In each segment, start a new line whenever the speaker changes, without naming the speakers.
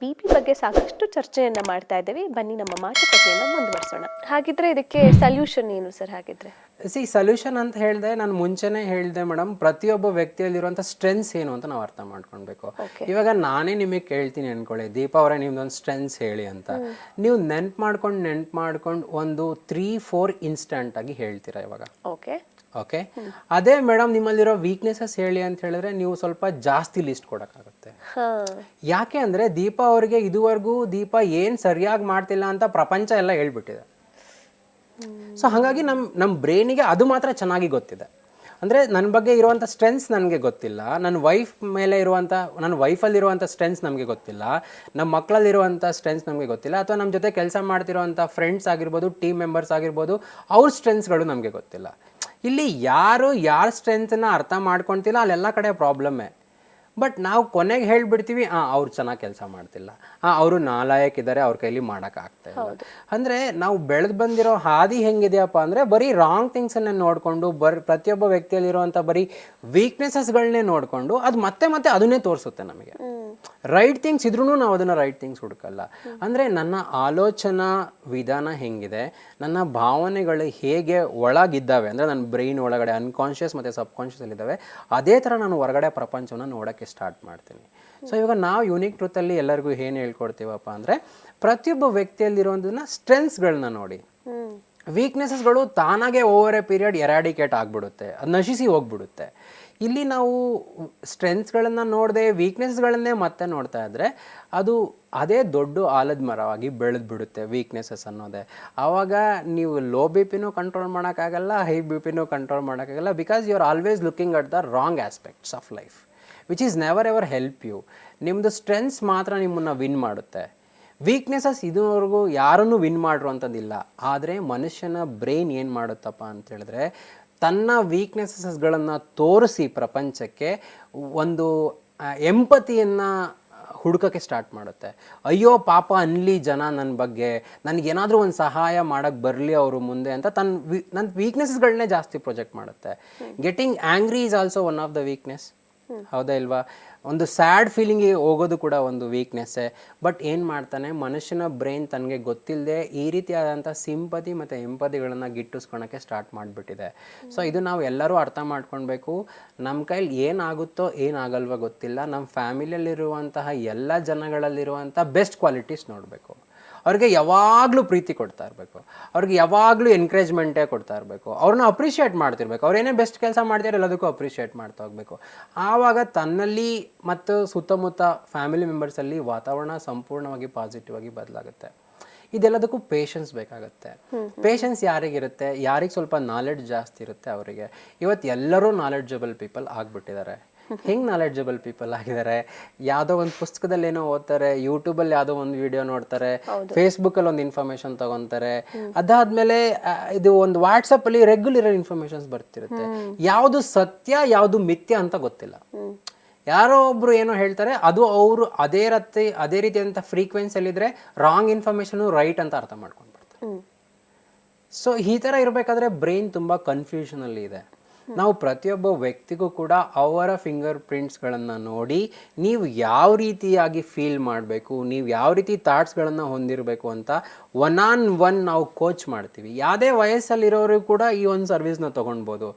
B P ಬಗ್ಗೆ ಸಾಕಷ್ಟು ಚರ್ಚೆಯನ್ನ ಮಾಡ್ತಾ ಇದ್ದೇವೆ. ಬನ್ನಿ ನಮ್ಮ ಮಾತುಕತೆಯನ್ನ ಮುಂದುವರಿಸೋಣ. ಹಾಗಿದ್ರೆ ಇದಕ್ಕೆ ಸಲ್ಯೂಷನ್ ಏನು ಸರ್ ಹಾಗಿದ್ರೆ?
ಸಿ ಸೊಲ್ಯೂಷನ್ ಅಂತ ಹೇಳಿದೆ ನಾನು ಮುಂಚೆನೇ ಹೇಳಿದೆ ಮೇಡಮ್ ಪ್ರತಿಯೊಬ್ಬ ವ್ಯಕ್ತಿಯಲ್ಲಿರುವಂಥ ಸ್ಟ್ರೆಂತ್ಸ್ ಏನು ಅಂತ ನಾವು ಅರ್ಥ ಮಾಡ್ಕೊಳ್ಬೇಕು. ಇವಾಗ ನಾನೇ ನಿಮಗೆ ಕೇಳ್ತೀನಿ ಅನ್ಕೊಳ್ಳಿ ದೀಪಾ ಅವರೇ ನಿಮ್ದೊಂದು ಸ್ಟ್ರೆಂತ್ಸ್ ಹೇಳಿ ಅಂತ. ನೀವು ನೆನ್ಪು ಮಾಡ್ಕೊಂಡು ನೆನ್ಪು ಮಾಡ್ಕೊಂಡು ಒಂದು ತ್ರೀ ಫೋರ್ ಇನ್ಸ್ಟಂಟ್ ಆಗಿ ಹೇಳ್ತೀರಾ ಇವಾಗ?
ಓಕೆ
ಓಕೆ ಅದೇ ಮೇಡಮ್ ನಿಮ್ಮಲ್ಲಿರೋ ವೀಕ್ನೆಸಸ್ ಹೇಳಿ ಅಂತ ಹೇಳಿದ್ರೆ ನೀವು ಸ್ವಲ್ಪ ಜಾಸ್ತಿ ಲಿಸ್ಟ್ ಕೊಡೋಕ್ಕಾಗುತ್ತೆ. ಯಾಕೆ ಅಂದರೆ ದೀಪ ಅವರಿಗೆ ಇದುವರೆಗೂ ದೀಪ ಏನು ಸರಿಯಾಗಿ ಮಾಡ್ತಿಲ್ಲ ಅಂತ ಪ್ರಪಂಚ ಎಲ್ಲ ಹೇಳ್ಬಿಟ್ಟಿದೆ. ಸೊ ಹಾಗಾಗಿ ನಮ್ಮ ನಮ್ಮ ಬ್ರೈನಿಗೆ ಅದು ಮಾತ್ರ ಚೆನ್ನಾಗಿ ಗೊತ್ತಿದೆ. ಅಂದರೆ ನನ್ನ ಬಗ್ಗೆ ಇರುವಂಥ ಸ್ಟ್ರೆಂತ್ಸ್ ನನಗೆ ಗೊತ್ತಿಲ್ಲ. ನನ್ನ ವೈಫ್ ಮೇಲೆ ಇರುವಂಥ ನನ್ನ ವೈಫಲ್ಲಿರುವಂಥ ಸ್ಟ್ರೆಂತ್ಸ್ ನಮಗೆ ಗೊತ್ತಿಲ್ಲ. ನಮ್ಮ ಮಕ್ಕಳಲ್ಲಿರುವಂಥ ಸ್ಟ್ರೆಂತ್ಸ್ ನಮಗೆ ಗೊತ್ತಿಲ್ಲ. ಅಥವಾ ನಮ್ಮ ಜೊತೆ ಕೆಲಸ ಮಾಡ್ತಿರುವಂಥ ಫ್ರೆಂಡ್ಸ್ ಆಗಿರ್ಬೋದು ಟೀಮ್ ಮೆಂಬರ್ಸ್ ಆಗಿರ್ಬೋದು ಅವ್ರ ಸ್ಟ್ರೆಂತ್ಸ್ಗಳು ನಮಗೆ ಗೊತ್ತಿಲ್ಲ. ಇಲ್ಲಿ ಯಾರು ಯಾರ ಸ್ಟ್ರೆಂತ್ನ ಅರ್ಥ ಮಾಡ್ಕೊತಿಲ್ಲ ಅಲ್ಲೆಲ್ಲ ಕಡೆ ಪ್ರಾಬ್ಲಮ್ಮೇ ಬಟ್ ನಾವು ಕೊನೆಗೆ ಹೇಳಿಬಿಡ್ತೀವಿ ಹಾಂ ಅವ್ರು ಚೆನ್ನಾಗಿ ಕೆಲಸ ಮಾಡ್ತಿಲ್ಲ. ಹಾಂ ಅವರು ನಾಲಾಯಕ್ ಇದ್ದಾರೆ ಅವ್ರ ಕೈಲಿ ಮಾಡೋಕ್ಕಾಗ್ತಾ ಇಲ್ಲ. ಅಂದರೆ ನಾವು ಬೆಳೆದು ಬಂದಿರೋ ಹಾದಿ ಹೆಂಗಿದೆಯಪ್ಪ ಅಂದರೆ ಬರೀ ರಾಂಗ್ ಥಿಂಗ್ಸನ್ನೇ ನೋಡಿಕೊಂಡು ಬರ್ ಪ್ರತಿಯೊಬ್ಬ ವ್ಯಕ್ತಿಯಲ್ಲಿರುವಂಥ ಬರೀ ವೀಕ್ನೆಸಸ್ಗಳನ್ನೇ ನೋಡಿಕೊಂಡು ಅದು ಮತ್ತೆ ಮತ್ತೆ ಅದನ್ನೇ ತೋರಿಸುತ್ತೆ ನಮಗೆ. ರೈಟ್ ಥಿಂಗ್ಸ್ ಇದ್ರೂ ನಾವು ಅದನ್ನು ರೈಟ್ ಥಿಂಗ್ಸ್ ಹುಡುಕಲ್ಲ. ಅಂದರೆ ನನ್ನ ಆಲೋಚನಾ ವಿಧಾನ ಹೆಂಗಿದೆ ನನ್ನ ಭಾವನೆಗಳು ಹೇಗೆ ಒಳಗಿದ್ದಾವೆ ಅಂದರೆ ನನ್ನ ಬ್ರೈನ್ ಒಳಗಡೆ ಅನ್ಕಾನ್ಷಿಯಸ್ ಮತ್ತು ಸಬ್ಕಾನ್ಷಿಯಸ್ಸಲ್ಲಿದ್ದಾವೆ ಅದೇ ಥರ ನಾನು ಹೊರಗಡೆ ಪ್ರಪಂಚವನ್ನು ನೋಡೋಕ್ಕೆ ಸ್ಟಾರ್ಟ್ ಮಾಡ್ತೀನಿ. ಸೊ ಇವಾಗ ನಾವು ಯುನಿಕ್ ಟ್ರೂತಲ್ಲಿ ಎಲ್ಲರಿಗೂ ಏನು ಹೇಳ್ಕೊಡ್ತೀವಪ್ಪ ಅಂದರೆ ಪ್ರತಿಯೊಬ್ಬ ವ್ಯಕ್ತಿಯಲ್ಲಿರೋದನ್ನ ಸ್ಟ್ರೆಂತ್ಸ್ಗಳನ್ನ ನೋಡಿ. ವೀಕ್ನೆಸಸ್ಗಳು ತಾನಾಗೆ ಓವರ್ ಎ ಪೀರಿಯಡ್ ಎರಾಡಿಕೇಟ್ ಆಗಿಬಿಡುತ್ತೆ ಅದು ನಶಿಸಿ ಹೋಗ್ಬಿಡುತ್ತೆ. ಇಲ್ಲಿ ನಾವು ಸ್ಟ್ರೆಂತ್ಸ್ಗಳನ್ನು ನೋಡದೆ ವೀಕ್ನೆಸ್ಗಳನ್ನೇ ಮತ್ತೆ ನೋಡ್ತಾ ಇದ್ದರೆ ಅದು ಅದೇ ದೊಡ್ಡ ಆಲದ ಮರವಾಗಿ ಬೆಳೆದ್ಬಿಡುತ್ತೆ ವೀಕ್ನೆಸಸ್ ಅನ್ನೋದೇ. ಆವಾಗ ನೀವು ಲೋ ಬಿ ಪಿನೂ ಕಂಟ್ರೋಲ್ ಮಾಡೋಕ್ಕಾಗಲ್ಲ ಹೈ ಬಿ ಪಿನೂ ಕಂಟ್ರೋಲ್ ಮಾಡೋಕ್ಕಾಗಲ್ಲ because you are always looking at the wrong aspects of life which is never ever help you ನಿಮ್ಮದು ಸ್ಟ್ರೆಂತ್ಸ್ ಮಾತ್ರ ನಿಮ್ಮನ್ನು ವಿನ್ ಮಾಡುತ್ತೆ. ವೀಕ್ನೆಸಸ್ ಇದುವರೆಗೂ ಯಾರನ್ನೂ ವಿನ್ ಮಾಡಿರುವಂಥದ್ದಿಲ್ಲ ಆದರೆ ಮನುಷ್ಯನ ಬ್ರೈನ್ ಏನು ಮಾಡುತ್ತಪ್ಪ ಅಂತ ಹೇಳಿದ್ರೆ ತನ್ನ ವೀಕ್ನೆಸಸ್ಗಳನ್ನು ತೋರಿಸಿ ಪ್ರಪಂಚಕ್ಕೆ ಒಂದು ಎಂಪತಿಯನ್ನು ಹುಡುಕಕ್ಕೆ ಸ್ಟಾರ್ಟ್ ಮಾಡುತ್ತೆ. ಅಯ್ಯೋ ಪಾಪ ಅನ್ಲಿ ಜನ ನನ್ನ ಬಗ್ಗೆ ನನಗೇನಾದರೂ ಒಂದು ಸಹಾಯ ಮಾಡೋಕ್ಕೆ ಬರಲಿ ಅವರು ಮುಂದೆ ಅಂತ ತನ್ನ ವಿ ನನ್ನ ವೀಕ್ನೆಸ್ಗಳನ್ನೇ ಜಾಸ್ತಿ ಪ್ರೊಜೆಕ್ಟ್ ಮಾಡುತ್ತೆ. Getting angry is also one of the weakness ಹೌದಾ ಇಲ್ವಾ? ಒಂದು ಸ್ಯಾಡ್ ಫೀಲಿಂಗಿಗೆ ಹೋಗೋದು ಕೂಡ ಒಂದು ವೀಕ್ನೆಸ್ಸೇ ಬಟ್ ಏನು ಮಾಡ್ತಾನೆ? ಮನುಷ್ಯನ ಬ್ರೈನ್ ತನಗೆ ಗೊತ್ತಿಲ್ಲದೆ ಈ ರೀತಿಯಾದಂಥ ಸಿಂಪತಿ ಮತ್ತು ಎಂಪತಿಗಳನ್ನು ಗಿಟ್ಟಿಸ್ಕೊಳಕ್ಕೆ ಸ್ಟಾರ್ಟ್ ಮಾಡಿಬಿಟ್ಟಿದೆ. ಸೊ ಇದು ನಾವು ಎಲ್ಲರೂ ಅರ್ಥ ಮಾಡ್ಕೊಳ್ಬೇಕು. ನಮ್ಮ ಕೈಲಿ ಏನಾಗುತ್ತೋ ಏನಾಗಲ್ವೋ ಗೊತ್ತಿಲ್ಲ. ನಮ್ಮ ಫ್ಯಾಮಿಲಿಯಲ್ಲಿರುವಂತಹ ಎಲ್ಲ ಜನಗಳಲ್ಲಿರುವಂಥ ಬೆಸ್ಟ್ ಕ್ವಾಲಿಟೀಸ್ ನೋಡಬೇಕು. ಅವ್ರಿಗೆ ಯಾವಾಗಲೂ ಪ್ರೀತಿ ಕೊಡ್ತಾ ಇರಬೇಕು. ಅವ್ರಿಗೆ ಯಾವಾಗಲೂ ಎನ್ಕರೇಜ್ಮೆಂಟೇ ಕೊಡ್ತಾ ಇರಬೇಕು. ಅವ್ರನ್ನ ಅಪ್ರಿಷಿಯೇಟ್ ಮಾಡ್ತಿರ್ಬೇಕು. ಅವ್ರು ಏನೇ ಬೆಸ್ಟ್ ಕೆಲಸ ಮಾಡ್ತಾರೆ ಎಲ್ಲದಕ್ಕೂ ಅಪ್ರಿಷಿಯೇಟ್ ಮಾಡ್ತಾ ಹೋಗಬೇಕು. ಆವಾಗ ತನ್ನಲ್ಲಿ ಮತ್ತು ಸುತ್ತಮುತ್ತ ಫ್ಯಾಮಿಲಿ ಮೆಂಬರ್ಸಲ್ಲಿ ವಾತಾವರಣ ಸಂಪೂರ್ಣವಾಗಿ ಪಾಸಿಟಿವ್ ಆಗಿ ಬದಲಾಗುತ್ತೆ. ಇದೆಲ್ಲದಕ್ಕೂ ಪೇಷನ್ಸ್ ಬೇಕಾಗುತ್ತೆ. ಪೇಷನ್ಸ್ ಯಾರಿಗಿರುತ್ತೆ? ಯಾರಿಗೆ ಸ್ವಲ್ಪ ನಾಲೆಡ್ಜ್ ಜಾಸ್ತಿ ಇರುತ್ತೆ ಅವರಿಗೆ? ಇವತ್ತು ಎಲ್ಲರೂ ನಾಲೆಡ್ಜಬಲ್ ಪೀಪಲ್ ಆಗಿಬಿಟ್ಟಿದ್ದಾರೆ. ಹೆಂಗೆ ನಾಲೆಡ್ಜಬಲ್ ಪೀಪಲ್ ಆಗಿದ್ದಾರೆ? ಯಾವುದೋ ಒಂದು ಪುಸ್ತಕದಲ್ಲಿ ಏನೋ ಓದ್ತಾರೆ ಯೂಟ್ಯೂಬಲ್ಲಿ ಯಾವುದೋ ಒಂದು ವಿಡಿಯೋ ನೋಡ್ತಾರೆ ಫೇಸ್ಬುಕ್ಕಲ್ಲಿ ಒಂದು ಇನ್ಫಾರ್ಮೇಶನ್ ತಗೊತಾರೆ. ಅದಾದ್ಮೇಲೆ ಇದು ಒಂದು ವಾಟ್ಸಪ್ಪಲ್ಲಿ ರೆಗ್ಯುಲರ್ ಇನ್ಫಾರ್ಮೇಶನ್ಸ್ ಬರ್ತಿರುತ್ತೆ. ಯಾವುದು ಸತ್ಯ ಯಾವುದು ಮಿಥ್ಯ ಅಂತ ಗೊತ್ತಿಲ್ಲ. ಯಾರೋ ಒಬ್ರು ಏನೋ ಹೇಳ್ತಾರೆ ಅದು ಅವರು ಅದೇ ರೀತಿ ಅದೇ ರೀತಿಯಾದಂಥ ಫ್ರೀಕ್ವೆನ್ಸಿಯಲ್ಲಿದ್ದರೆ ರಾಂಗ್ ಇನ್ಫಾರ್ಮೇಷನು ರೈಟ್ ಅಂತ ಅರ್ಥ ಮಾಡ್ಕೊಂಡ್ಬಿಡ್ತಾರೆ. ಸೊ ಈ ಥರ ಇರಬೇಕಾದ್ರೆ ಬ್ರೈನ್ ತುಂಬ ಕನ್ಫ್ಯೂಷನಲ್ಲಿ ಇದೆ. ನಾವು ಪ್ರತಿಯೊಬ್ಬ ವ್ಯಕ್ತಿಗೂ ಕೂಡ ಅವರ ಫಿಂಗರ್ ಪ್ರಿಂಟ್ಸ್ಗಳನ್ನು ನೋಡಿ ನೀವು ಯಾವ ರೀತಿಯಾಗಿ ಫೀಲ್ ಮಾಡಬೇಕು, ನೀವು ಯಾವ ರೀತಿ ಥಾಟ್ಸ್ಗಳನ್ನು ಹೊಂದಿರಬೇಕು ಅಂತ ಒನ್ ಆನ್ ಒನ್ ನಾವು ಕೋಚ್ ಮಾಡ್ತೀವಿ. ಯಾವುದೇ ವಯಸ್ಸಲ್ಲಿರೋರು ಕೂಡ ಈ ಒಂದು ಸರ್ವಿಸ್ನ ತೊಗೊಳ್ಬೋದು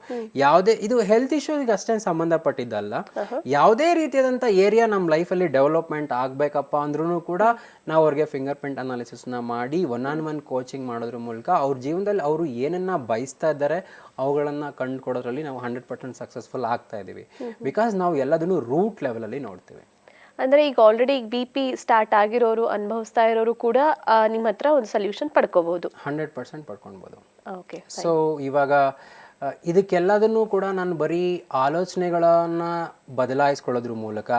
ಯಾವುದೇ ಇದು ಹೆಲ್ತ್ ಇಶ್ಯೂಸ್ಗೆ ಅಷ್ಟೇ ಸಂಬಂಧಪಟ್ಟಿದ್ದಲ್ಲ. ಯಾವುದೇ ರೀತಿಯಾದಂಥ ಏರಿಯಾ ನಮ್ಮ ಲೈಫಲ್ಲಿ ಡೆವಲಪ್ಮೆಂಟ್ ಆಗಬೇಕಪ್ಪ ಅಂದ್ರೂ ಕೂಡ ನಾವು ಅವ್ರಿಗೆ ಫಿಂಗರ್ ಪ್ರಿಂಟ್ ಅನಾಲಿಸಿಸ್ನ ಮಾಡಿ ಒನ್ ಆನ್ ಒನ್ ಕೋಚಿಂಗ್ ಮಾಡೋದ್ರ ಮೂಲಕ ಅವ್ರ ಜೀವನದಲ್ಲಿ ಅವರು ಏನನ್ನ ಬಯಸ್ತಾ ಇದ್ದಾರೆ ಅವುಗಳನ್ನು ಕಂಡುಕೊಡೋದ್ರಲ್ಲಿ ನಾವು ಹಂಡ್ರೆಡ್ ಪರ್ಸೆಂಟ್ ಸಕ್ಸಸ್ಫುಲ್ ಆಗ್ತಾ ಇದ್ದೀವಿ ಬಿಕಾಸ್ ನಾವು ಎಲ್ಲದನ್ನು ರೂಟ್ ಲೆವೆಲಲ್ಲಿ ನೋಡ್ತೀವಿ.
ಅಂದ್ರೆ ಈಗ ಆಲ್ರೆಡಿ ಈಗ ಬಿ ಪಿ ಸ್ಟಾರ್ಟ್ ಆಗಿರೋರು ಅನುಭವಿಸ್ತಾ ಇರೋರು ಕೂಡ ನಿಮ್ಮ ಹತ್ರ ಒಂದು ಸೊಲ್ಯೂಷನ್ ಪಡ್ಕೋಬಹುದು.
ಹಂಡ್ರೆಡ್ ಪರ್ಸೆಂಟ್ ಪಡ್ಕೊಳ್ಬೋದು
ಓಕೆ
ಸೊ ಇವಾಗ ಇದಕ್ಕೆಲ್ಲದನ್ನೂ ಕೂಡ ನಾನು ಬರೀ ಆಲೋಚನೆಗಳನ್ನು ಬದಲಾಯಿಸ್ಕೊಳ್ಳೋದ್ರ ಮೂಲಕ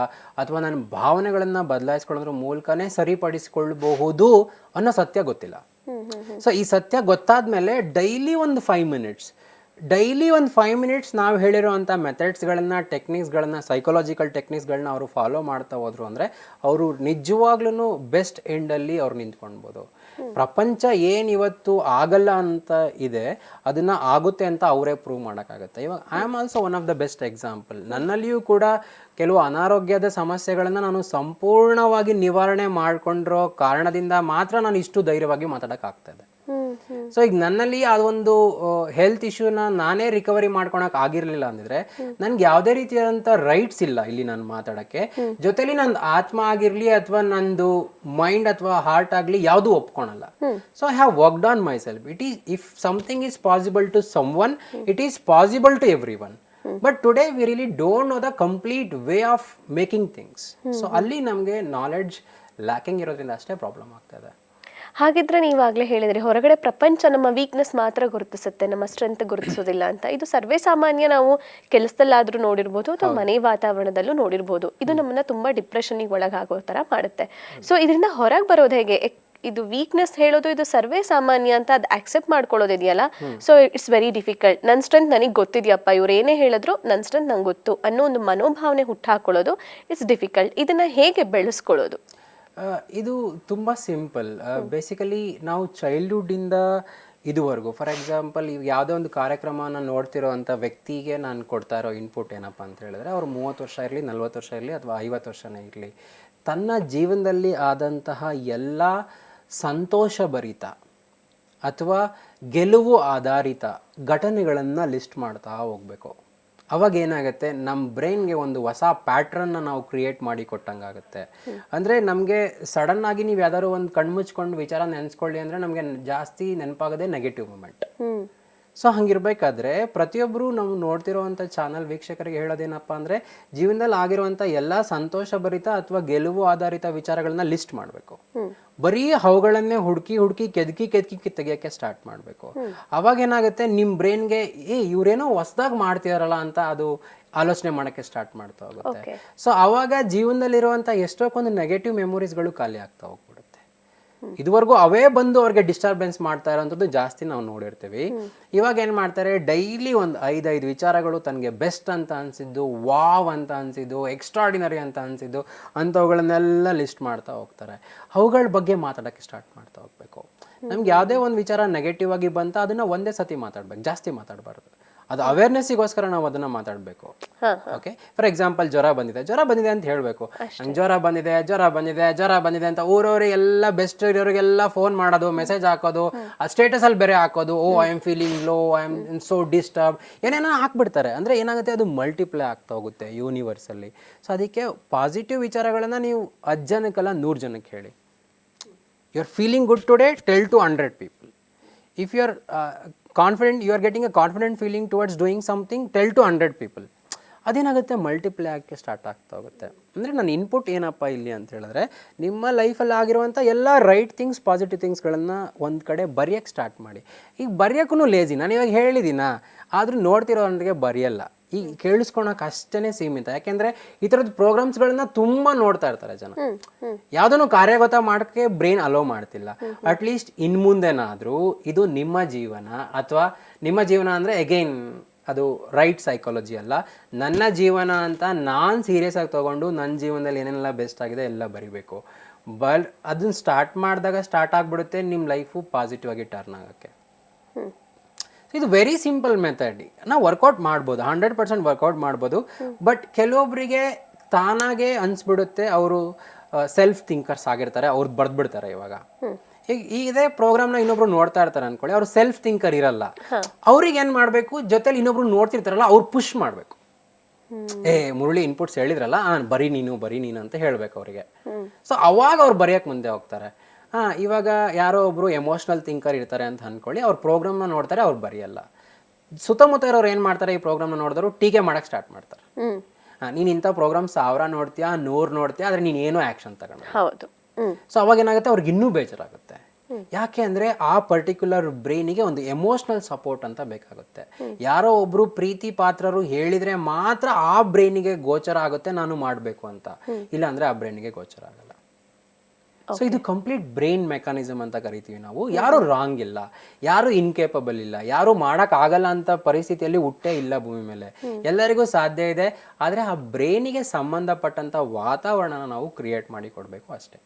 ಅಥವಾ ನನ್ನ ಭಾವನೆಗಳನ್ನು ಬದಲಾಯಿಸ್ಕೊಳ್ಳೋದ್ರ ಮೂಲಕನೇ ಸರಿಪಡಿಸಿಕೊಳ್ಳಬಹುದು ಅನ್ನೋ ಸತ್ಯ ಗೊತ್ತಿಲ್ಲ. ಸೊ ಈ ಸತ್ಯ ಗೊತ್ತಾದ್ಮೇಲೆ ಡೈಲಿ ಒಂದು ಫೈವ್ ಮಿನಿಟ್ಸ್ ಡೈಲಿ ಒಂದು ಫೈವ್ ಮಿನಿಟ್ಸ್ ನಾವು ಹೇಳಿರೋವಂಥ ಮೆಥಡ್ಸ್ಗಳನ್ನು ಟೆಕ್ನಿಕ್ಸ್ಗಳನ್ನು ಸೈಕೊಲಾಜಿಕಲ್ ಟೆಕ್ನಿಕ್ಸ್ಗಳನ್ನ ಅವರು ಫಾಲೋ ಮಾಡ್ತಾ ಹೋದ್ರು ಅಂದರೆ ಅವರು ನಿಜವಾಗ್ಲೂ ಬೆಸ್ಟ್ ಎಂಡಲ್ಲಿ ಅವ್ರು ನಿಂತ್ಕೊಳ್ಬೋದು ಪ್ರಪಂಚ ಏನು ಇವತ್ತು ಆಗಲ್ಲ ಅಂತ ಇದೆ ಅದನ್ನ ಆಗುತ್ತೆ ಅಂತ ಅವರೇ ಪ್ರೂವ್ ಮಾಡೋಕ್ಕಾಗುತ್ತೆ. ಇವಾಗ I am also one of the best example ನನ್ನಲ್ಲಿಯೂ ಕೂಡ ಕೆಲವು ಅನಾರೋಗ್ಯದ ಸಮಸ್ಯೆಗಳನ್ನು ನಾನು ಸಂಪೂರ್ಣವಾಗಿ ನಿವಾರಣೆ ಮಾಡಿಕೊಂಡಿರೋ ಕಾರಣದಿಂದ ಮಾತ್ರ ನಾನು ಇಷ್ಟು ಧೈರ್ಯವಾಗಿ ಮಾತಾಡೋಕ್ಕಾಗ್ತದೆ ಸೊ ಈಗ ನನ್ನಲ್ಲಿ ಅದೊಂದು ಹೆಲ್ತ್ ಇಶ್ಯೂನ ನಾನೇ ರಿಕವರಿ ಮಾಡ್ಕೊಳಕ್ ಆಗಿರ್ಲಿಲ್ಲ ಅಂದಿದ್ರೆ ನನ್ಗೆ ಯಾವುದೇ ರೀತಿಯಾದಂಥ ರೈಟ್ಸ್ ಇಲ್ಲ ಇಲ್ಲಿ ನಾನು ಮಾತಾಡಕ್ಕೆ. ಜೊತೆಲಿ ನಂದು ಆತ್ಮ ಆಗಿರ್ಲಿ ಅಥವಾ ನಂದು ಮೈಂಡ್ ಅಥವಾ ಹಾರ್ಟ್ ಆಗಲಿ ಯಾವುದು ಒಪ್ಕೊಳಲ್ಲ. So I have worked on myself it is if something is possible to someone it is possible to everyone but today we really don't know the complete way of making things so ಅಲ್ಲಿ ನಮಗೆ knowledge lacking ಇರೋದ್ರಿಂದ ಅಷ್ಟೇ problem ಆಗ್ತದೆ
ಹಾಗಿದ್ರೆ ನೀವಾಗಲೇ ಹೇಳಿದ್ರೆ ಹೊರಗಡೆ ಪ್ರಪಂಚ ನಮ್ಮ ವೀಕ್ನೆಸ್ ಮಾತ್ರ ಗುರುತಿಸುತ್ತೆ ನಮ್ಮ ಸ್ಟ್ರೆಂತ್ ಗುರುತಿಸೋದಿಲ್ಲ ಅಂತ. ಇದು ಸರ್ವೇ ಸಾಮಾನ್ಯ ನಾವು ಕೆಲಸದಲ್ಲಾದ್ರೂ ನೋಡಿರ್ಬೋದು ಅಥವಾ ಮನೆ ವಾತಾವರಣದಲ್ಲೂ ನೋಡಿರ್ಬೋದು. ಇದು ನಮ್ಮನ್ನ ತುಂಬಾ ಡಿಪ್ರೆಷನ್ಗೆ ಒಳಗಾಗೋ ತರ ಮಾಡುತ್ತೆ. ಸೊ ಇದರಿಂದ ಹೊರಗೆ ಬರೋದು ಹೇಗೆ? ಇದು ವೀಕ್ನೆಸ್ ಹೇಳೋದು ಇದು ಸರ್ವೇ ಸಾಮಾನ್ಯ ಅಂತ ಅದು ಆಕ್ಸೆಪ್ಟ್ ಮಾಡ್ಕೊಳ್ಳೋದಿದೆಯಲ್ಲ ಸೊ ಇಟ್ಸ್ ವೆರಿ ಡಿಫಿಕಲ್ಟ್ ನನ್ನ ಸ್ಟ್ರೆಂತ್ ನನಗೆ ಗೊತ್ತಿದೆಯಪ್ಪ ಇವ್ರು ಏನೇ ಹೇಳಿದ್ರು ನನ್ನ ಸ್ಟ್ರೆಂತ್ ನಂಗೆ ಗೊತ್ತು ಅನ್ನೋ ಒಂದು ಮನೋಭಾವನೆ ಹುಟ್ಟಾಕೊಳ್ಳೋದು ಇಟ್ಸ್ ಡಿಫಿಕಲ್ಟ್ ಇದನ್ನ ಹೇಗೆ ಬೆಳೆಸ್ಕೊಳ್ಳೋದು?
ಇದು ತುಂಬ ಸಿಂಪಲ್ ಬೇಸಿಕಲಿ ನಾವು ಚೈಲ್ಡ್ಹುಡ್ಡಿಂದ ಇದುವರೆಗೂ ಫಾರ್ ಎಕ್ಸಾಂಪಲ್ ಈಗ ಯಾವುದೋ ಒಂದು ಕಾರ್ಯಕ್ರಮನ ನೋಡ್ತಿರೋ ಅಂಥ ವ್ಯಕ್ತಿಗೆ ನಾನು ಕೊಡ್ತಾ ಇರೋ ಇನ್ಪುಟ್ ಏನಪ್ಪ ಅಂತ ಹೇಳಿದ್ರೆ, ಅವ್ರು ಮೂವತ್ತು ವರ್ಷ ಇರಲಿ, ನಲ್ವತ್ತು ವರ್ಷ ಇರಲಿ ಅಥವಾ ಐವತ್ತು ವರ್ಷನೇ ಇರಲಿ, ತನ್ನ ಜೀವನದಲ್ಲಿ ಆದಂತಹ ಎಲ್ಲ ಸಂತೋಷಭರಿತ ಅಥವಾ ಗೆಲುವು ಆಧಾರಿತ ಘಟನೆಗಳನ್ನು ಲಿಸ್ಟ್ ಮಾಡ್ತಾ ಹೋಗಬೇಕು. ಅವಾಗ ಏನಾಗುತ್ತೆ ನಮ್ಮ ಬ್ರೈನ್ಗೆ ಒಂದು ಹೊಸ ಪ್ಯಾಟ್ರನ್ನ ನಾವು ಕ್ರಿಯೇಟ್ ಮಾಡಿ ಕೊಟ್ಟಂಗಾಗುತ್ತೆ. ಅಂದರೆ ನಮಗೆ ಸಡನ್ ಆಗಿ ನೀವು ಯಾವ್ದಾದ್ರು ಒಂದು ಕಣ್ಮುಚ್ಕೊಂಡು ವಿಚಾರ ನೆನೆಸ್ಕೊಳ್ಳಿ ಅಂದರೆ ನಮಗೆ ಜಾಸ್ತಿ ನೆನಪಾಗೋದೇ ನೆಗೆಟಿವ್ ಮೂಮೆಂಟ್ ಸೊ ಹಂಗಿರ್ಬೇಕಾದ್ರೆ ಪ್ರತಿಯೊಬ್ಬರು ನಾವು ನೋಡ್ತಿರೋವಂಥ ಚಾನಲ್ ವೀಕ್ಷಕರಿಗೆ ಹೇಳೋದೇನಪ್ಪ ಅಂದರೆ ಜೀವನದಲ್ಲಿ ಆಗಿರುವಂಥ ಎಲ್ಲ ಸಂತೋಷಭರಿತ ಅಥವಾ ಗೆಲುವು ಆಧಾರಿತ ವಿಚಾರಗಳನ್ನ ಲಿಸ್ಟ್ ಮಾಡಬೇಕು. ಬರೀ ಅವುಗಳನ್ನೇ ಹುಡುಕಿ ಹುಡುಕಿ ಕೆದಕಿ ಕೆದಕಿ ತೆಗಿಯೋಕ್ಕೆ ಸ್ಟಾರ್ಟ್ ಮಾಡಬೇಕು. ಅವಾಗ ಏನಾಗುತ್ತೆ ನಿಮ್ಮ ಬ್ರೈನ್ಗೆ ಏ ಇವರೇನೋ ಹೊಸ್ದಾಗಿ ಮಾಡ್ತಿದಾರಲ್ಲ ಅಂತ ಅದು ಆಲೋಚನೆ ಮಾಡೋಕ್ಕೆ ಸ್ಟಾರ್ಟ್ ಮಾಡ್ತಾ ಹೋಗುತ್ತೆ. ಸೊ ಅವಾಗ ಜೀವನದಲ್ಲಿರುವಂಥ ಎಷ್ಟೊಕ್ಕೊಂದು ನೆಗೆಟಿವ್ ಮೆಮೊರೀಸ್ಗಳು ಖಾಲಿ ಆಗ್ತಾ ಇದುವರೆಗೂ ಅವೇ ಬಂದು ಅವ್ರಿಗೆ ಡಿಸ್ಟರ್ಬೆನ್ಸ್ ಮಾಡ್ತಾ ಇರೋಂಥದ್ದು ಜಾಸ್ತಿ ನಾವು ನೋಡಿರ್ತೀವಿ. ಇವಾಗ ಏನು ಮಾಡ್ತಾರೆ ಡೈಲಿ ಒಂದು ಐದೈದು ವಿಚಾರಗಳು ತನಗೆ ಬೆಸ್ಟ್ ಅಂತ ಅನಿಸಿದ್ದು ವಾವ್ ಅಂತ ಅನಿಸಿದ್ದು ಎಕ್ಸ್ಟ್ರಾಡಿನರಿ ಅಂತ ಅನಿಸಿದ್ದು ಅಂಥವುಗಳನ್ನೆಲ್ಲ ಲಿಸ್ಟ್ ಮಾಡ್ತಾ ಹೋಗ್ತಾರೆ. ಅವುಗಳ ಬಗ್ಗೆ ಮಾತಾಡೋಕ್ಕೆ ಸ್ಟಾರ್ಟ್ ಮಾಡ್ತಾ ಹೋಗ್ಬೇಕು. ನಮ್ಗೆ ಯಾವುದೇ ಒಂದು ವಿಚಾರ ನೆಗೆಟಿವ್ ಆಗಿ ಬಂತ, ಅದನ್ನು ಒಂದೇ ಸತಿ ಮಾತಾಡ್ಬೇಕು, ಜಾಸ್ತಿ ಮಾತಾಡಬಾರ್ದು. ಅದು ಅವೇರ್ನೆಸ್ಗೋಸ್ಕರ ನಾವು ಅದನ್ನು ಮಾತಾಡಬೇಕು. ಓಕೆ ಫಾರ್ ಎಕ್ಸಾಂಪಲ್ ಜ್ವರ ಬಂದಿದೆ. ಜ್ವರ ಬಂದಿದೆ ಅಂತ ಹೇಳಬೇಕು. ನಂಗೆ ಜ್ವರ ಬಂದಿದೆ ಜ್ವರ ಬಂದಿದೆ ಜ್ವರ ಬಂದಿದೆ ಅಂತ ಊರವ್ರಿಗೆ ಎಲ್ಲ ಬೆಸ್ಟ್ ಇರೋರಿಗೆಲ್ಲ ಫೋನ್ ಮಾಡೋದು ಮೆಸೇಜ್ ಹಾಕೋದು ಆ ಸ್ಟೇಟಸ್ ಅಲ್ಲಿ ಬೇರೆ ಹಾಕೋದು ಓ I am feeling low I am so disturb ಏನೇನೋ ಹಾಕ್ಬಿಡ್ತಾರೆ. ಅಂದರೆ ಏನಾಗುತ್ತೆ? ಅದು ಮಲ್ಟಿಪ್ಲೈ ಆಗ್ತಾ ಹೋಗುತ್ತೆ ಯೂನಿವರ್ಸಲ್ಲಿ ಸೊ ಅದಕ್ಕೆ ಪಾಸಿಟಿವ್ ವಿಚಾರಗಳನ್ನು ನೀವು ಹತ್ತು ಜನಕ್ಕೆಲ್ಲ ನೂರು ಜನಕ್ಕೆ ಹೇಳಿ. You are feeling good today tell to hundred people if you are confident you are getting a confident feeling towards doing something tell to hundred people ಅದೇನಾಗುತ್ತೆ? ಮಲ್ಟಿಪ್ಲೈ ಆಗಕ್ಕೆ ಸ್ಟಾರ್ಟ್ ಆಗ್ತಾ ಹೋಗುತ್ತೆ. ಅಂದರೆ ನನ್ನ ಇನ್ಪುಟ್ ಏನಪ್ಪ ಇಲ್ಲಿ ಅಂತ ಹೇಳಿದ್ರೆ, ನಿಮ್ಮ ಲೈಫಲ್ಲಿ ಆಗಿರುವಂಥ ಎಲ್ಲ ರೈಟ್ ಥಿಂಗ್ಸ್ ಪಾಸಿಟಿವ್ ಥಿಂಗ್ಸ್ಗಳನ್ನು ಒಂದು ಕಡೆ ಬರೆಯೋಕ್ಕೆ ಸ್ಟಾರ್ಟ್ ಮಾಡಿ. ಈಗ ಬರೆಯೋಕ್ಕೂ ಲೇಜಿ ನಾನು ಇವಾಗ ಹೇಳಿದ್ದೀನಾ ಆದರೂ ನೋಡ್ತಿರೋರಿಗೆ ಬರೆಯಲ್ಲ. ಈಗ ಕೇಳಿಸ್ಕೊಳಕ್ ಅಷ್ಟೇ ಸೀಮಿತ. ಯಾಕೆಂದ್ರೆ ಈ ಥರದ್ದು ಪ್ರೋಗ್ರಾಮ್ಸ್ಗಳನ್ನ ತುಂಬಾ ನೋಡ್ತಾ ಇರ್ತಾರೆ ಜನ. ಯಾವುದನ್ನು ಕಾರ್ಯಗತ ಮಾಡಕ್ಕೆ ಬ್ರೈನ್ ಅಲೋ ಮಾಡ್ತಿಲ್ಲ. ಅಟ್ಲೀಸ್ಟ್ ಇನ್ ಮುಂದೆನಾದರೂ ಇದು ನಿಮ್ಮ ಜೀವನ ಅಥವಾ ನಿಮ್ಮ ಜೀವನ ಅಂದ್ರೆ ಎಗೈನ್ ಅದು ರೈಟ್ ಸೈಕಾಲಜಿ ಅಲ್ಲ. ನನ್ನ ಜೀವನ ಅಂತ ನಾನ್ ಸೀರಿಯಸ್ ಆಗಿ ತಗೊಂಡು ನನ್ನ ಜೀವನದಲ್ಲಿ ಏನೇನೆಲ್ಲ ಬೆಸ್ಟ್ ಆಗಿದೆ ಎಲ್ಲ ಬರಿಬೇಕು. ಬಟ್ ಅದನ್ನ ಸ್ಟಾರ್ಟ್ ಮಾಡಿದಾಗ ಸ್ಟಾರ್ಟ್ ಆಗಿಬಿಡುತ್ತೆ ನಿಮ್ಮ ಲೈಫು ಪಾಸಿಟಿವ್ ಆಗಿ ಟರ್ನ್ ಆಗೋಕ್ಕೆ. ಇದು ವೆರಿ ಸಿಂಪಲ್ ಮೆಥಡ್ ನಾವು ವರ್ಕೌಟ್ ಮಾಡ್ಬೋದು ಹಂಡ್ರೆಡ್ ಪರ್ಸೆಂಟ್ ವರ್ಕೌಟ್ ಮಾಡ್ಬೋದು. ಬಟ್ ಕೆಲವೊಬ್ಬರಿಗೆ ತಾನಾಗೆ ಅನ್ಸ್ಬಿಡುತ್ತೆ ಅವರು ಸೆಲ್ಫ್ ಥಿಂಕರ್ಸ್ ಆಗಿರ್ತಾರೆ ಅವ್ರು ಬರೆದ್ಬಿಡ್ತಾರೆ ಇವಾಗ. ಈಗ ಈ ಇದೇ ಪ್ರೋಗ್ರಾಮ್ನ ಇನ್ನೊಬ್ರು ನೋಡ್ತಾ ಇರ್ತಾರೆ ಅನ್ಕೊಳ್ಳಿ ಅವ್ರು ಸೆಲ್ಫ್ ಥಿಂಕರ್ ಇರಲ್ಲ ಅವ್ರಿಗೆ ಏನು ಮಾಡಬೇಕು? ಜೊತೆಲಿ ಇನ್ನೊಬ್ರು ನೋಡ್ತಿರ್ತಾರಲ್ಲ ಅವ್ರು ಪುಷ್ ಮಾಡಬೇಕು. ಏ ಮುರುಳಿ ಇನ್ಪುಟ್ಸ್ ಹೇಳಿದ್ರಲ್ಲ ಬರೀ ನೀನು ಬರೀ ನೀನು ಅಂತ ಹೇಳ್ಬೇಕು ಅವರಿಗೆ. ಸೊ ಅವಾಗ ಅವ್ರು ಬರೆಯಕ್ಕೆ ಮುಂದೆ ಹೋಗ್ತಾರೆ. ಹಾ ಇವಾಗ ಯಾರೋ ಒಬ್ಬರು ಎಮೋಷ್ನಲ್ ಥಿಂಕರ್ ಇರ್ತಾರೆ ಅಂತ ಅಂದ್ಕೊಳ್ಳಿ ಅವ್ರ ಪ್ರೋಗ್ರಾಮ್ನ ನೋಡ್ತಾರೆ ಅವ್ರು ಬರೆಯಲ್ಲ. ಸುತ್ತಮುತ್ತ ಇರೋರು ಏನು ಮಾಡ್ತಾರೆ ಈ ಪ್ರೋಗ್ರಾಮ್ನ ನೋಡಿದ್ರು ಟೀಕೆ ಮಾಡೋಕ್ಕೆ ಸ್ಟಾರ್ಟ್ ಮಾಡ್ತಾರೆ. ಹಾಂ ನೀನು ಇಂಥ ಪ್ರೋಗ್ರಾಮ್ ಸಾವಿರ ನೋಡ್ತೀಯಾ ನೂರು ನೋಡ್ತೀಯಾ ಆದ್ರೆ ನೀನು ಏನೋ ಆ್ಯಕ್ಷನ್ ತಗೊಂಡು.
ಹೌದು.
ಸೊ ಅವಾಗ ಏನಾಗುತ್ತೆ ಅವ್ರಿಗೆ ಇನ್ನೂ ಬೇಜಾರಾಗುತ್ತೆ. ಯಾಕೆ ಅಂದ್ರೆ ಆ ಪರ್ಟಿಕ್ಯುಲರ್ ಬ್ರೈನಿಗೆ ಒಂದು ಎಮೋಷ್ನಲ್ ಸಪೋರ್ಟ್ ಅಂತ ಬೇಕಾಗುತ್ತೆ. ಯಾರೋ ಒಬ್ಬರು ಪ್ರೀತಿ ಪಾತ್ರರು ಹೇಳಿದ್ರೆ ಮಾತ್ರ ಆ ಬ್ರೈನಿಗೆ ಗೋಚರ ಆಗುತ್ತೆ ನಾನು ಮಾಡಬೇಕು ಅಂತ. ಇಲ್ಲಾಂದರೆ ಆ ಬ್ರೈನಿಗೆ ಗೋಚರ ಆಗಲ್ಲ. ಸೊ ಇದು ಕಂಪ್ಲೀಟ್ ಬ್ರೈನ್ ಮೆಕಾನಿಸಮ್ ಅಂತ ಕರಿತೀವಿ ನಾವು. ಯಾರು ರಾಂಗ್ ಇಲ್ಲ ಯಾರು ಇನ್ಕೇಪಬಲ್ ಇಲ್ಲ ಯಾರು ಮಾಡಕ್ ಆಗಲ್ಲ ಅಂತ ಪರಿಸ್ಥಿತಿಯಲ್ಲಿ ಹುಟ್ಟೇ ಇಲ್ಲ ಭೂಮಿ ಮೇಲೆ. ಎಲ್ಲರಿಗೂ ಸಾಧ್ಯ ಇದೆ. ಆದ್ರೆ ಆ ಬ್ರೈನಿಗೆ ಸಂಬಂಧಪಟ್ಟಂತ ವಾತಾವರಣನ ನಾವು ಕ್ರಿಯೇಟ್ ಮಾಡಿ ಕೊಡಬೇಕು ಅಷ್ಟೇ.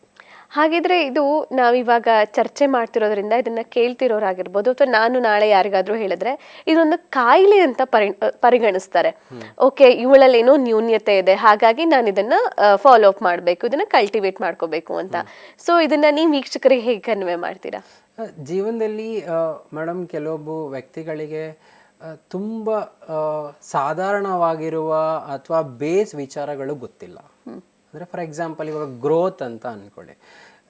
ಹಾಗಿದ್ರೆ ಇದು ನಾವಿವಾಗ ಚರ್ಚೆ ಮಾಡ್ತಿರೋದ್ರಿಂದ ಇದನ್ನ ಕೇಳ್ತಿರೋರಾಗಿರ್ಬೋದು ಅಥವಾ ನಾನು ನಾಳೆ ಯಾರಿಗಾದ್ರೂ ಹೇಳಿದ್ರೆ ಇದೊಂದು ಕಾಯಿಲೆ ಅಂತ ಪರಿ ಪರಿಗಣಿಸ್ತಾರೆ. ಓಕೆ ಇವಳಲ್ಲಿ ಏನೋ ನ್ಯೂನ್ಯತೆ ಇದೆ ಹಾಗಾಗಿ ನಾನು ಇದನ್ನ ಫಾಲೋ ಅಪ್ ಮಾಡಬೇಕು ಇದನ್ನ ಕಲ್ಟಿವೇಟ್ ಮಾಡ್ಕೋಬೇಕು ಅಂತ. ಸೊ ಇದನ್ನ ನೀವು ವೀಕ್ಷಕರಿಗೆ ಹೇಗೆ ಕನ್ವೆ ಮಾಡ್ತೀರಾ?
ಜೀವನದಲ್ಲಿ ಮೇಡಮ್ ಕೆಲವೊಬ್ಬ ವ್ಯಕ್ತಿಗಳಿಗೆ ತುಂಬ ಸಾಧಾರಣವಾಗಿರುವ ಅಥವಾ ಬೇಸ್ ವಿಚಾರಗಳು ಗೊತ್ತಿಲ್ಲ. ಅಂದರೆ ಫಾರ್ ಎಕ್ಸಾಂಪಲ್ ಇವಾಗ ಗ್ರೋತ್ ಅಂತ ಅಂದ್ಕೊಳ್ಳಿ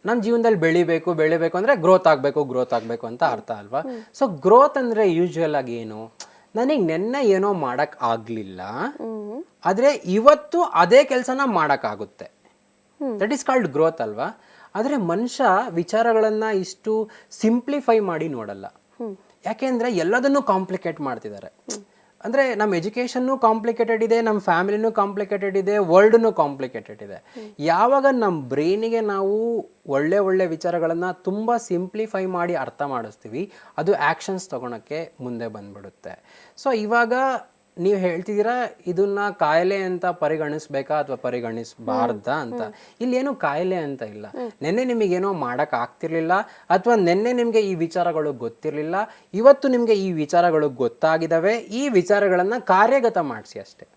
ನಮ್ಮ ಜೀವನದಲ್ಲಿ ಬೆಳಿಬೇಕು ಬೆಳಿಬೇಕು ಅಂದರೆ ಗ್ರೋತ್ ಆಗಬೇಕು ಗ್ರೋತ್ ಆಗಬೇಕು ಅಂತ ಅರ್ಥ ಅಲ್ವಾ? ಸೊ ಗ್ರೋತ್ ಅಂದರೆ ಯೂಶ್ವಲ್ ಆಗಿ ಏನು? ನನಗೆ ನೆನ್ನೆ ಏನೋ ಮಾಡೋಕ್ಕೆ ಆಗಲಿಲ್ಲ. ಆದರೆ ಇವತ್ತು ಅದೇ ಕೆಲಸನ ಮಾಡೋಕ್ಕಾಗುತ್ತೆ. ದಟ್ ಈಸ್ ಕಾಲ್ಡ್ ಗ್ರೋತ್ ಅಲ್ವಾ? ಆದರೆ ಮನುಷ್ಯ ವಿಚಾರಗಳನ್ನು ಇಷ್ಟು ಸಿಂಪ್ಲಿಫೈ ಮಾಡಿ ನೋಡಲ್ಲ. ಯಾಕೆಂದ್ರೆ ಎಲ್ಲದನ್ನೂ ಕಾಂಪ್ಲಿಕೇಟ್ ಮಾಡ್ತಿದ್ದಾರೆ. ಅಂದ್ರೆ ನಮ್ಮ ಎಜುಕೇಷನ್ನು ಕಾಂಪ್ಲಿಕೇಟೆಡ್ ಇದೆ ನಮ್ಮ ಫ್ಯಾಮಿಲಿನೂ ಕಾಂಪ್ಲಿಕೇಟೆಡ್ ಇದೆ, ವರ್ಲ್ಡ್ನು ಕಾಂಪ್ಲಿಕೇಟೆಡ್ ಇದೆ. ಯಾವಾಗ ನಮ್ಮ ಬ್ರೈನಿಗೆ ನಾವು ಒಳ್ಳೆ ಒಳ್ಳೆ ವಿಚಾರಗಳನ್ನು ತುಂಬ ಸಿಂಪ್ಲಿಫೈ ಮಾಡಿ ಅರ್ಥ ಮಾಡಿಸ್ತೀವಿ, ಅದು ಆ್ಯಕ್ಷನ್ಸ್ ತೊಗೊಳಕ್ಕೆ ಮುಂದೆ ಬಂದ್ಬಿಡುತ್ತೆ. ಸೊ ಇವಾಗ ನೀವು ಹೇಳ್ತಿದ್ದೀರಾ, ಇದನ್ನ ಕಾಯಿಲೆ ಅಂತ ಪರಿಗಣಿಸ್ಬೇಕಾ ಅಥವಾ ಪರಿಗಣಿಸಬಾರ್ದ ಅಂತ? ಇಲ್ಲಿ ಏನು ಕಾಯಿಲೆ ಅಂತ ಇಲ್ಲ. ನಿನ್ನೆ ನಿಮಗೇನೋ ಮಾಡಕ್ ಆಗ್ತಿರ್ಲಿಲ್ಲ, ಅಥವಾ ನಿನ್ನೆ ನಿಮ್ಗೆ ಈ ವಿಚಾರಗಳು ಗೊತ್ತಿರಲಿಲ್ಲ, ಇವತ್ತು ನಿಮ್ಗೆ ಈ ವಿಚಾರಗಳು ಗೊತ್ತಾಗಿದಾವೆ, ಈ ವಿಚಾರಗಳನ್ನ ಕಾರ್ಯಗತ ಮಾಡಿಸಿ ಅಷ್ಟೇ.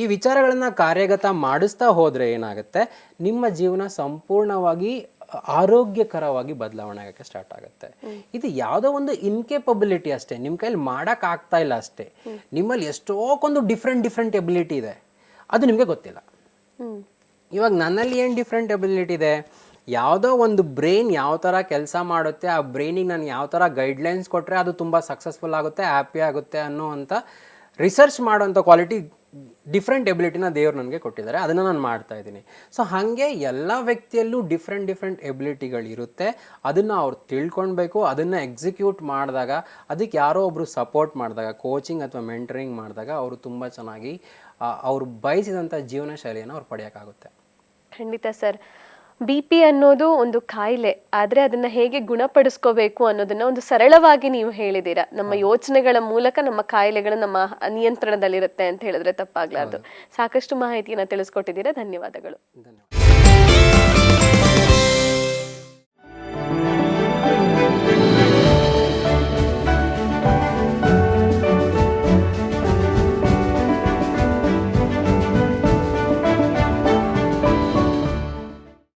ಈ ವಿಚಾರಗಳನ್ನ ಕಾರ್ಯಗತ ಮಾಡಿಸ್ತಾ ಹೋದ್ರೆ ಏನಾಗುತ್ತೆ, ನಿಮ್ಮ ಜೀವನ ಸಂಪೂರ್ಣವಾಗಿ ಆರೋಗ್ಯಕರವಾಗಿ ಬದಲಾವಣೆ ಆಗಕ್ಕೆ ಸ್ಟಾರ್ಟ್ ಆಗುತ್ತೆ. ಇದು ಯಾವುದೋ ಒಂದು ಇನ್ಕೇಪಬಿಲಿಟಿ ಅಷ್ಟೇ. ನಿಮ್ಮ ಕೈಲಿ ಮಾಡೋಕ್ಕಾಗ್ತಾ ಇಲ್ಲ ಅಷ್ಟೇ. ನಿಮ್ಮಲ್ಲಿ ಎಷ್ಟೋಕೊಂದು ಡಿಫ್ರೆಂಟ್ ಡಿಫ್ರೆಂಟ್ ಎಬಿಲಿಟಿ ಇದೆ. ಅದು ನಿಮಗೆ ಗೊತ್ತಿಲ್ಲ. ಇವಾಗ ನನ್ನಲ್ಲಿ ಏನು ಡಿಫ್ರೆಂಟ್ ಎಬಿಲಿಟಿ ಇದೆ? ಯಾವುದೋ ಒಂದು ಬ್ರೈನ್ ಯಾವ ಥರ ಕೆಲಸ ಮಾಡುತ್ತೆ, ಆ ಬ್ರೈನಿಗೆ ನಾನು ಯಾವ ಥರ ಗೈಡ್ಲೈನ್ಸ್ ಕೊಟ್ಟರೆ ಅದು ತುಂಬ ಸಕ್ಸಸ್ಫುಲ್ ಆಗುತ್ತೆ ಹ್ಯಾಪಿ ಆಗುತ್ತೆ ಅನ್ನೋ ಅಂತ ರಿಸರ್ಚ್ ಮಾಡೋಂಥ ಕ್ವಾಲಿಟಿ ಡಿಫ್ರೆಂಟ್ ಎಬಿಲಿಟಿನ ದೇವ್ರು ನನಗೆ ಕೊಟ್ಟಿದ್ದಾರೆ. ಅದನ್ನು ನಾನು ಮಾಡ್ತಾ ಇದ್ದೀನಿ. ಸೊ ಹಾಗೆ ಎಲ್ಲ ವ್ಯಕ್ತಿಯಲ್ಲೂ ಡಿಫ್ರೆಂಟ್ ಡಿಫ್ರೆಂಟ್ ಎಬಿಲಿಟಿಗಳಿರುತ್ತೆ ಅದನ್ನು ಅವ್ರು ತಿಳ್ಕೊಳ್ಬೇಕು ಅದನ್ನು ಎಕ್ಸಿಕ್ಯೂಟ್ ಮಾಡಿದಾಗ, ಅದಕ್ಕೆ ಯಾರೋ ಒಬ್ಬರು ಸಪೋರ್ಟ್ ಮಾಡಿದಾಗ ಕೋಚಿಂಗ್ ಅಥವಾ ಮೆಂಟರಿಂಗ್ ಮಾಡಿದಾಗ ಅವರು ತುಂಬ ಚೆನ್ನಾಗಿ ಅವರು ಬಯಸಿದಂಥ ಜೀವನ ಶೈಲಿಯನ್ನು ಅವ್ರು ಪಡೆಯೋಕ್ಕಾಗುತ್ತೆ
ಖಂಡಿತ ಸರ್. ಬಿ ಪಿ ಅನ್ನೋದು ಒಂದು ಕಾಯಿಲೆ ಆದರೆ ಅದನ್ನು ಹೇಗೆ ಗುಣಪಡಿಸ್ಕೋಬೇಕು ಅನ್ನೋದನ್ನ ಒಂದು ಸರಳವಾಗಿ ನೀವು ಹೇಳಿದ್ದೀರಾ? ನಮ್ಮ ಯೋಚನೆಗಳ ಮೂಲಕ ನಮ್ಮ ಕಾಯಿಲೆಗಳು ನಮ್ಮ ನಿಯಂತ್ರಣದಲ್ಲಿರುತ್ತೆ ಅಂತ ಹೇಳಿದ್ರೆ ತಪ್ಪಾಗಲಾರ್ದು. ಸಾಕಷ್ಟು ಮಾಹಿತಿಯನ್ನು ತಿಳಿಸ್ಕೊಟ್ಟಿದ್ದೀರಾ. ಧನ್ಯವಾದಗಳು.
ಧನ್ಯವಾದ.